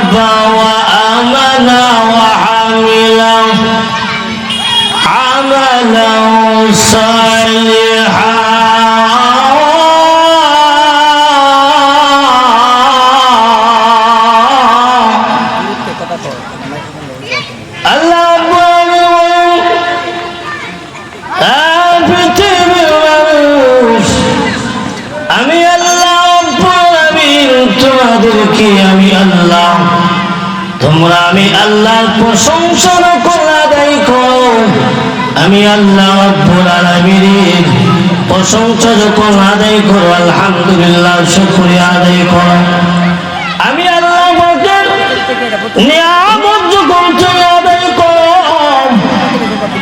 خاف وآمن وعمل عملا صالحا আমি আল্লাহর প্রশংসা করে আদায় আমি আল্লাহ রব্বুল প্রশংসা যখন আদায় করো আলহামদুলিল্লাহ, শুকরিয়া আদায় করো আমি আল্লাহ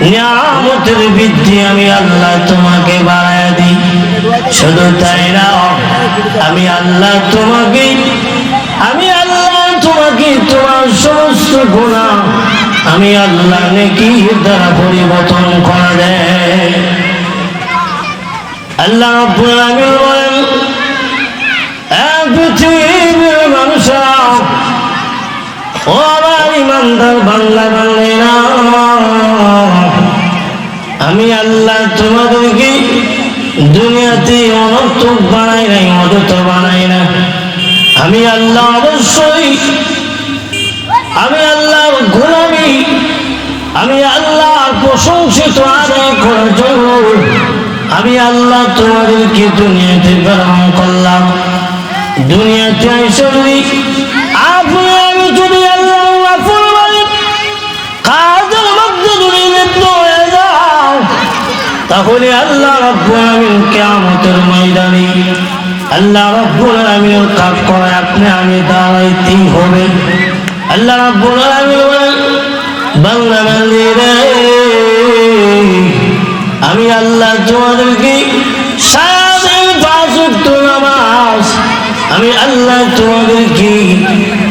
নিয়ামতের বৃদ্ধি আমি আল্লাহ তোমাকে বাড়ায় দিই। শুধু তাই না, আমি আল্লাহ তোমাকে, আমি তোমাকে তোমার সমস্ত গুণা। আমি আল্লাহ নাকি দ্বারা পরিবর্তন করে দেয় আল্লাহ রাব্বুল আলামিন বলেন পৃথিবীর ও আমার ইমানদার বাংলা আমি আল্লাহ তোমাদেরকে দুনিয়াতে অনর্থক বানাই নাই অযথ বানাই না আমি আল্লাহ অবশ্যই আমি আল্লাহর গোলামি, আমি আল্লাহ প্রশংসিত আদায় করার জন্য। আমি আল্লাহ তোমাদেরকে দুনিয়াতে প্রেরণ করলাম। দুনিয়াতে এসে যদি, আপনি আমি যদি আল্লাহ কাজের মধ্যে হয়ে যাও, তাহলে আল্লাহ রব্বুল আমিন কিয়ামতের ময়দানে আল্লাহ রব্বুল আমিনের কাজ করে আপনি আমি দাঁড়াইতেই হবে। আল্লাহ রব্বুল বলেন বাংলা বান্দিরে আমি আল্লাহ তোমাদেরকে সারাদিন পাঁচ ওয়াক্ত নামাজ, আমি আল্লাহ তোমাদেরকে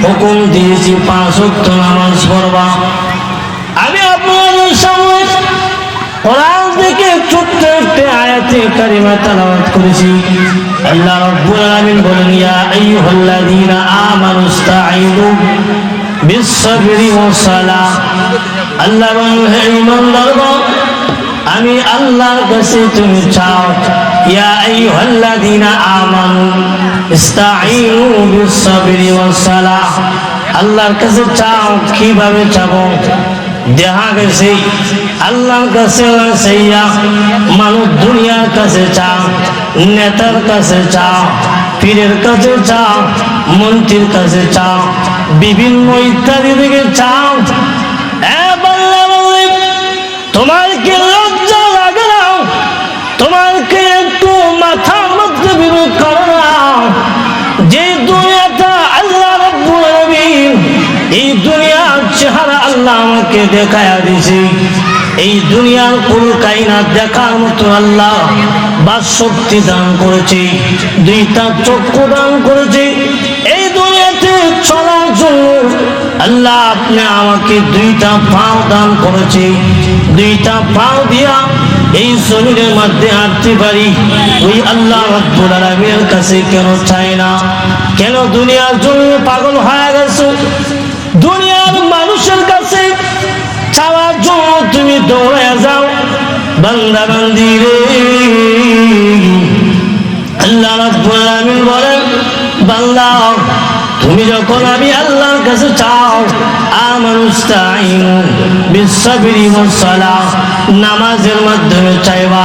হুকুম দিয়েছি পাঁচ ওয়াক্ত নামাজ পড়বা। আমি আপনাদের সামনে কোরআন থেকে ছোট্ট একটি আয়াতে কারিমা তেলাওয়াত করেছি। আল্লাহ রাব্বুল আলামিন বলেন, ইয়া আইয়ুহাল্লাযীনা আমানু ইসতাঈনু আমি আল্লাহর কাছে তুমি চাও। ইয়া আইয়ুহাল্লাযীনা আমানু ইসতাঈনু বিস-সাবরি ওয়াস-সালাহ আল্লাহর কাছে চাও, কীভাবে চাবো? দেখা গেছে, আল্লাহর কাছে মানুষ দুনিয়ার কাছে চাও, নেতার কাছে চাও, পীরের কাছে চাও, মন্ত্রীর কাছে চাও বিভিন্ন ইত্যাদি থেকে চাও। তোমার কি লজ্জা লাগে না? তোমার কি একটু মাথার মধ্যে বিবেক করে না? যে দুনিয়াটা আল্লাহ এই দুনিয়ার চেহারা আল্লাহ আমাকে দেখায়া দিছে এই দুনিয়ার কোন কাইনা দেখার মতো আল্লাহ বা শক্তি দান করেছে, দুইটা চক্ষু দান করেছে আল্লাহ, আপনি আমাকে দুইটা পাও দান করেছে। দুইটা পাও দিয়া এই শরীরের মধ্যে হাঁটতে পারি। ওই আল্লাহ রব্বুল কাছে কেন চাই না? কেন দুনিয়ার জন্য পাগল হয়ে গেছো? দুনিয়ার মানুষের কাছে চাওয়ার জন্য তুমি দৌড়ে যাও। বান্দা বান্দি রে। আল্লাহ রাব্বুল বলেন, বান্দা তুমি যখন আমি আল্লাহর কাছে চাও নামাজের মাধ্যমে চাইবা,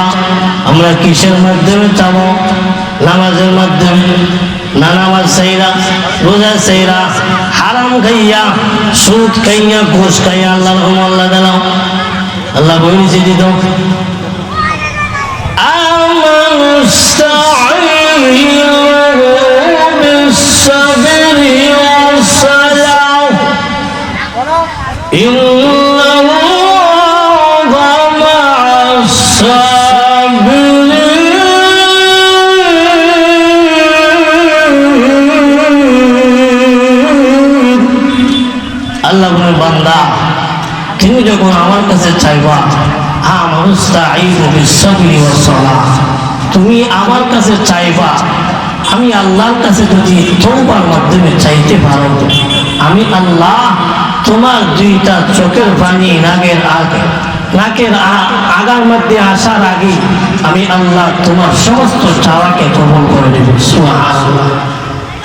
আমরা কিসের মাধ্যমে চাব? নামাজের মাধ্যমে? না নামাজ চাইরা, রোজা চাইরা, হারাম খাইয়া, সুদ খাইয়া, ঘোষ খাইয়া আল্লাহ রহম আল্লাহ দিলাম আল্লাহ বইছে দিত আমার আল্লাহ বলে, বান্দা, তুমি যখন আমার কাছে চাইবা তুমি আমার কাছে চাইবা, আমি আল্লাহর কাছে যদি তৌবার মাধ্যমে চাইতে পারো, আমি আল্লাহ তোমার দুইটা চোখের পানি নাগের আগে, নাকের আগার মধ্যে আসার আগে, আমি আল্লাহ তোমার সমস্ত চাওয়াকে কবল করে দেব।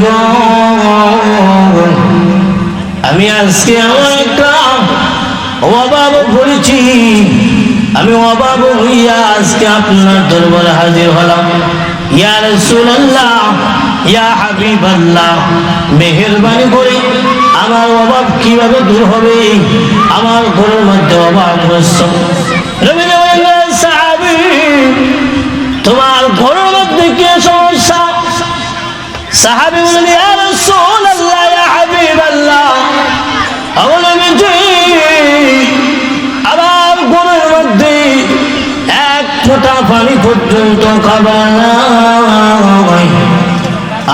গো আমি আজকে আমার একটা আমি অভাব হইয়া আজকে আপনার দরবারে হাজির হলাম। ইয়া করে আমার অভাব কীভাবে দূর হবে? আমার ঘরের মধ্যে অভাব সমস্যা। আমার ঘরের মধ্যে এক ফোঁটা পানি পর্যন্ত খাবার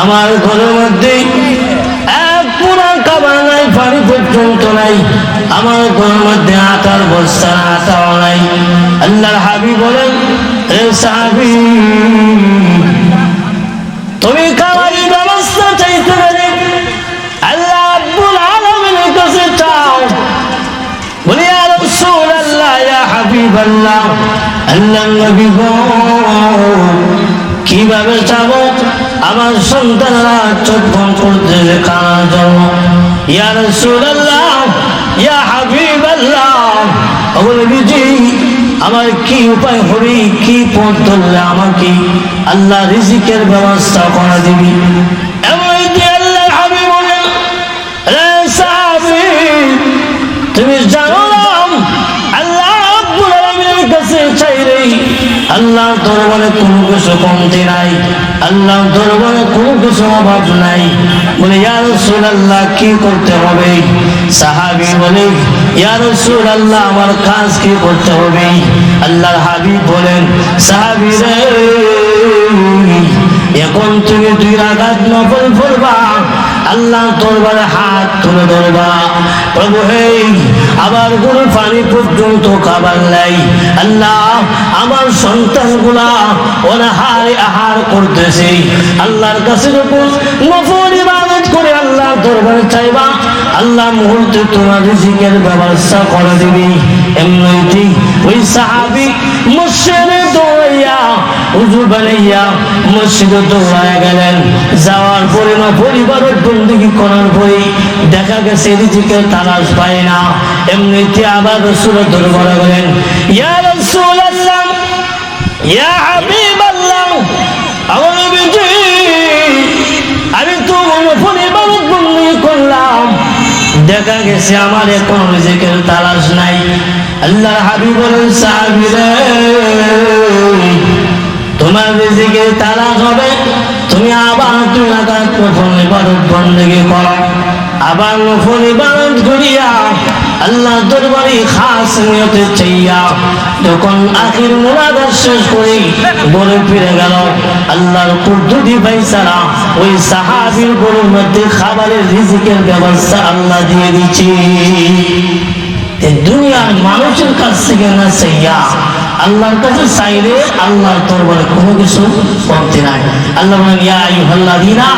আমার ঘরের মধ্যে এক পুরা খাবার নাই, পানি পর্যন্ত নাই। আমার ঘরের মধ্যে আটার বস্তা, আটাও নাই। আল্লাহর হাবি বলেন সাহাবি কীভাবে আমার সন্তানরা করতে খানার জন্য ইয়া রসুল আল্লাহ ইয়া হাবিব আল্লাহ বলবি আমার কি উপায় হবে, কি পথ ধরলে আমাকে আল্লাহ রিজিকের ব্যবস্থা করে দিবি? তুমি জানো আলামিনের কাছে চাইলে আল্লাহ দরবারে কোনো কিছু কমতি নাই আল্লাহ দরবারে কোনো কিছু অভাব নাই। বলে, ইয়া রাসূলুল্লাহ, কি করতে হবে? বলে আমার কাজ কি করতে হবে? আল্লাহর হাবিব বলেন, সাহাবী এখন তুমি দুই রাগাত নফল পড়বা আল্লাহ দরবারে হাত তুলে ধরবা। প্রভু হে আবার কোন পানি পর্যন্ত খাবার নাই। আল্লাহ, আমার সন্তানগুলা অনাহারে আহার করতেছে। আল্লাহর কাছে নফল ইবাদত করে আল্লাহর দরবারে চাইবা। আল্লাহ মুহূর্তে তোমার রিজিকের ব্যবস্থা করে দিবি। এমনি ওই সাহাবি মসজিদে দৌড়াইয়া উজু বানাইয়া মসজিদে দৌড়ায় গেলেন। যাওয়ার পরে না পরিবারের বন্দুকি করার পরে দেখা গেছে রিজিকের তালাশ পায় না। এমনিতে আবার রসুল দরবারে গেলেন, ইয়া রসুল ইয়া হাবিব আমার আমি তো পরিবারের করলাম। দেখা গেছে আমার এখন রিজিকের তালাশ নাই। আল্লাহ হাবিব বলেন সাহাবীরে তোমার রিজিকের তালাশ হবে। তুমি আবার রাকাত নফল ইবাদত বন্দেগী করো। আবার নফল ইবাদত করিয়া আল্লাহ দরবারে খাস নিয়তে চাইয়া যখন আখির মুরাদাত শেষ করে বলে ফিরে গেল, আল্লাহর পদ্ধতি পাইছারা ওই সাহাবীর গরুর মধ্যে খাবারের রিজিকের ব্যবস্থা আল্লাহ দিয়ে দিচ্ছে। দুনিয়ার মানুষের কাছ থেকে না চাইয়া আল্লাহর কাছে চাইলে আল্লাহর দরবারে কোনো কিছু কমতে নাই। আল্লাহ বলেন, ইয়া আইয়ুহাল্লাযীনা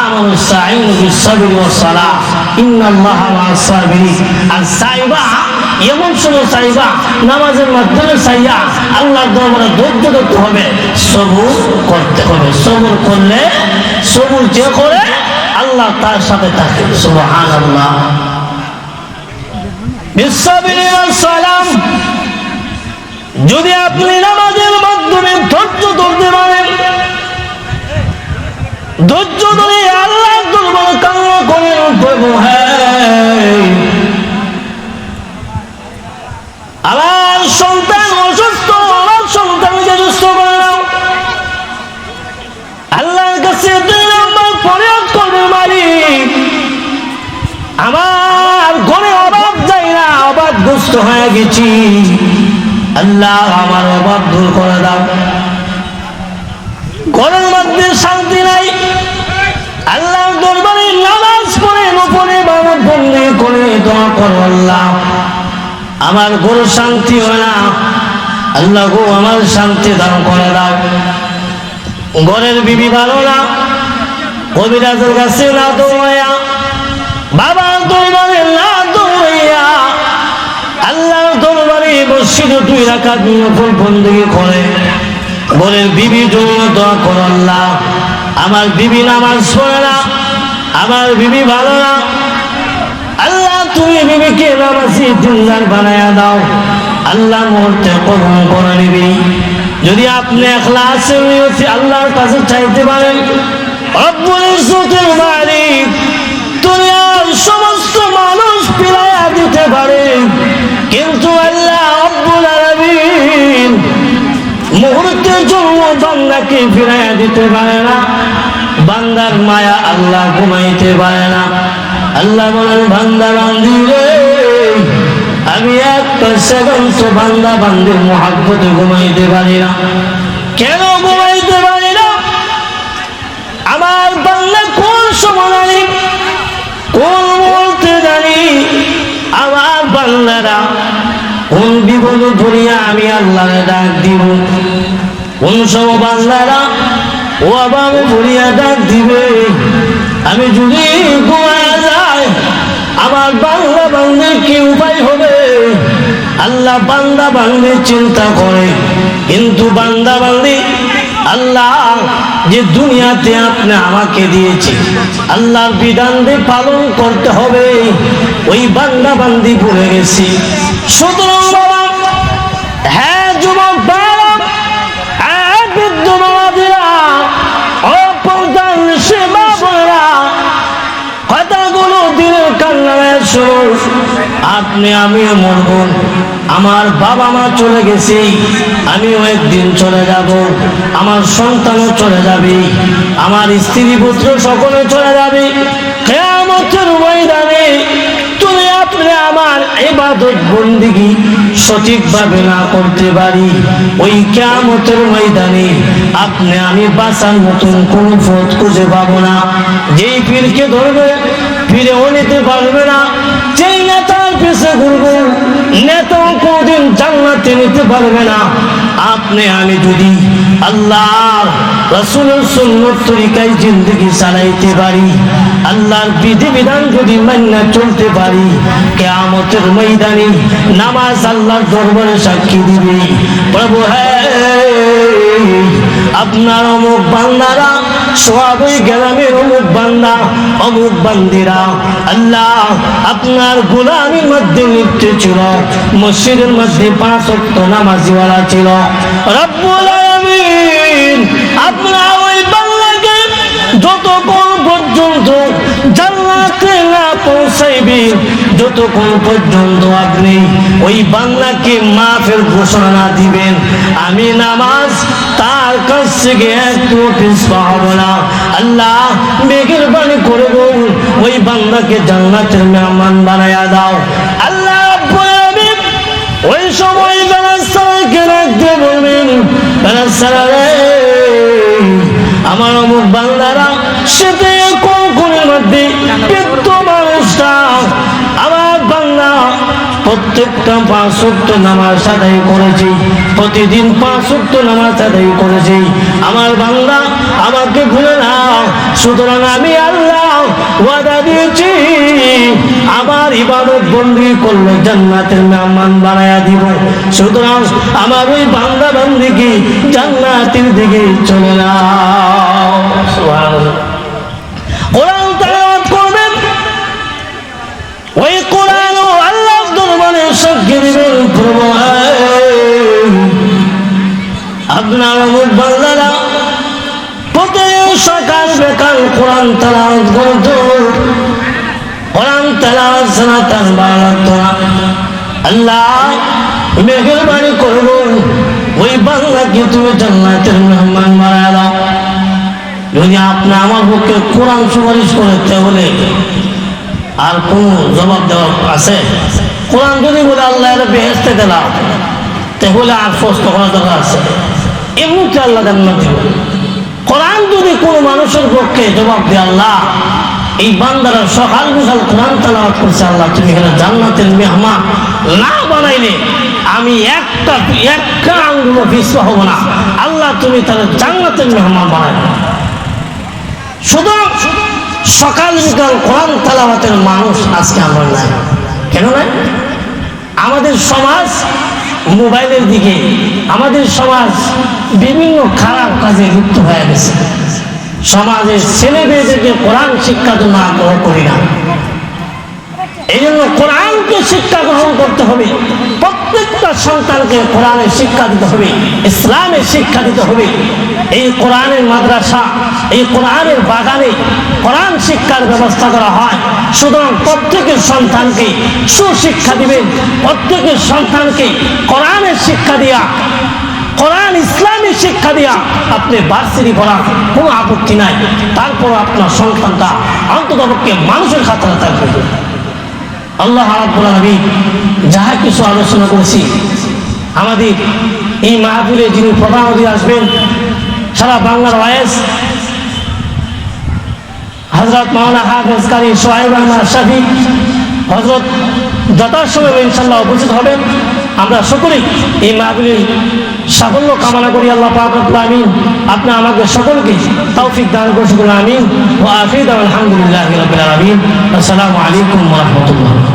আমানু ইসতাঈনু বিস-সাবরি ওয়াস-সালাহ, ইন্নাল্লাহা মা'আস-সাবিরিন আর চাইবা এমন সময় চাইবা নামাজের মাধ্যমে চাইয়া আল্লাহর দরবারে ধৈর্য ধরতে হবে, সবুর করতে হবে। সবুর করলে, সবুর যে করে, আল্লাহ তার সাথে থাকে। সুবহানাল্লাহ। বিশ্ববিনী সালাম যদি আপনি নামাজের মাধ্যমে ধৈর্য ধরতে পারেন, ধৈর্য ধরে আল্লাহ দুর্বল কান্না করেন প্রভু হ্যাঁ। আমার সন্তান অসুস্থ সন্তানকে সুস্থ করে নাও। আল্লাহর কাছে প্রয়োগ করবে আমার ঘরে অভাব যাই না অবাধগ্রস্ত হয়ে গেছি। আল্লাহ আমার অভাব দূর করে দাও। ঘরের মধ্যে শান্তি নাই। আল্লাহ দরবারে নামাজ পড়ে উপরে বাবা বন্দি করে দোয়া করো আল্লাহ। আমার গরু শান্তি হয় না। আল্লাহ গো, আমার শান্তি দান করে দাও। ঘরের বিবি ভালো না। কবিরাজের কাছে না দৌড়াইয়া বাবা করে জন্য দোয়া আল্লাহ। আমার বিবি পড়ে না। আমার বিবি ভালো না। আল্লাহ, তুমি বিবিকে নামাজি দিনদার দাও। আল্লাহ কবুল করে নিবি। যদি আপনি এখলাস নিয়েছি আল্লাহর কাছে চাইতে পারেন, রব্বুল বান্দাকে ফিরাইয়া দিতে পারে না? বান্দার মায়া আল্লাহ ঘুমাইতে পারে না। আল্লাহ বলেন, বান্দা বান্দি রে, আমি একটা সেকেন্ড বান্দা বান্দির মহাব্বতে ঘুমাইতে পারি না। কেন ঘুমাইতে পারি না? আমার বাংলা কোন সময় কোন বলতে জানি, আমার বাংলারা কোন বিপদ ধরিয়া আমি আল্লাহরে ডাক দিব। ও ডাক দিবে। আমি যদি আমার বাংলা বাংলার কি উপায় হবে? আল্লাহ বান্দা বাংলি চিন্তা করে। কিন্তু বান্দা বাংলি আল্লাহ যে দুনিয়াতে আপনি আমাকে দিয়েছে, আল্লাহর বিধান দিয়ে পালন করতে হবে। ওই বান্দা বান্দি ভুলে গেছি। সুতরাং হ্যাঁ আপনি আমিও মরব আমার বাবা মা চলে গেছে, আমিও একদিন চলে যাব, আমার সন্তানও চলে যাবে, আমার স্ত্রী পুত্র সকলে চলে যাবে। ময়দানে তুমি আপনি আমার সঠিকভাবে না করতে পারি। ওই ময়দানে আপনি, আমি বাঁচার মতন কোন পথ খুঁজে পাবো না। যেই পীরকে ধরবে ফিরেও নিতে পারবে না। যেই নেতার পিছে ঘুরবো, নেতাও কোনদিন জান্নাতে নিতে পারবে না। আপনি, আমি যদি আল্লাহ রসুলের সুন্নত তরিকায় জিন্দগি চালাইতে পারি, আল্লাহর বিধিবিধান যদি মান্না চলতে পারি, কেয়ামতের ময়দানে নামাজ আল্লাহর দরবারে সাক্ষী দিবে। প্রভু হ্যাঁ আপনার অমুক বান্দারা সবাই গ্রামের অমুক বান্দা, অমুক বান্দিরা। আল্লাহ, আপনার মধ্যে ছিল, মসজিদের মধ্যে পাঁচ নামাজিওয়ালা ছিল। আপনার ওই বাংলাকে যতক্ষণ পর্যন্ত ওই মাফের ঘোষণা দিবেন, আমি নামাজ কাছ থেকে একটু পিছপা হব না আল্লাহ বাণী ওই বাংলাকে জান্নাতের মেহমান বানায়া দাও। আল্লাহ ওই সময় রাখতে বলবেন আমার অমুক বাংলারা সেতে মধ্যে বৃদ্ধ মানুষটা আমার বাংলা প্রত্যেকটা পাঁচ নামাজ আদায় করেছি। প্রতিদিন পাঁচ উক্ত নামাজ আদায় করেছি। আমার বাংলা আমাকে ভুলে না সুতরাং আমি আল্লাহ ওয়াদা দিয়েছি, আমার ইবাদত বন্দি করলে জান্নাতের মেহমান বানায়া দিব। সুতরাং আমার ওই বান্দা বান্দিকে জান্নাতের দিকে চলে না তেলাওয়াত তার ভালো আল্লাহ মেঘের বাড়ি করব। ওই বাংলাকে তুমি জান্নাতের মেহমান বানায় দাও। যদি আপনি আমার পক্ষে কোরআন সুপারিশ করতে হলে আর কোন জবাব দেওয়া আছে? কোরআন যদি বলে আল্লাহ বেহেস্তে দিলাম, তাহলে আর প্রশ্ন করার দরকার আছে। এমনিতে আল্লাহ জান্নাত দিব। কোরআন যদি কোনো মানুষের পক্ষে জবাব দিয়ে আল্লাহ এই বান্দারা সকাল বিকাল কোরআন তালাওয়াত করছে, আল্লাহ তুমি এখানে জান্নাতের মেহমান। না বানাইলে আমি একটা একটা আঙ্গুলো বিশ্ব হব না। আল্লাহ তুমি তাহলে জান্নাতের মেহমান বানাই শুধু সকাল বিকাল কোরআন তালাওয়াতের মানুষ আজকে আমরা নাই। কেন নাই? আমাদের সমাজ মোবাইলের দিকে, আমাদের সমাজ বিভিন্ন খারাপ কাজে লিপ্ত হয়ে গেছে। সমাজের ছেলে মেয়েদেরকে কোরআন শিক্ষা তো না গ্রহণ করি না। এই জন্য কোরআনকে শিক্ষা গ্রহণ করতে হবে। প্রত্যেকটা সন্তানকে কোরআনের শিক্ষা দিতে হবে ইসলামের শিক্ষা দিতে হবে। এই কোরআনের মাদ্রাসা, এই কোরআনের বাগানে কোরআন শিক্ষার ব্যবস্থা করা হয়। সুতরাং প্রত্যেকের সন্তানকে সুশিক্ষা দিবেন, প্রত্যেকের সন্তানকে কোরআনের শিক্ষা দিয়া। কোরআন ইসলামী শিক্ষা দিয়া আপনি বার্সিরি করার কোনো আপত্তি নাই। তারপর আপনার সন্তানটা অন্ততপক্ষে মানুষের খাতারে থাকবে আল্লাহ আলামিন যাহা কিছু আলোচনা করেছি, আমাদের এই মাহফিলে যিনি প্রধান অতিথি আসবেন, সারা বাংলার ওয়াইস হজরত মাওলানা হাফেজ কারি সোহাইব আহমদ আশরাফি হজরত যথাসময় ইনশাল্লাহ উপস্থিত হবেন। আমরা সকলেই এই মাহফিলের সাফল্য কামনা করি আল্লাহ আপনি আমাকে সকলকে তৌফিক দান করে সকল আমিন। ও আফিদ আলহামদুলিল্লাহ আসসালামু আলাইকুম রাহমাতুল্লাহ।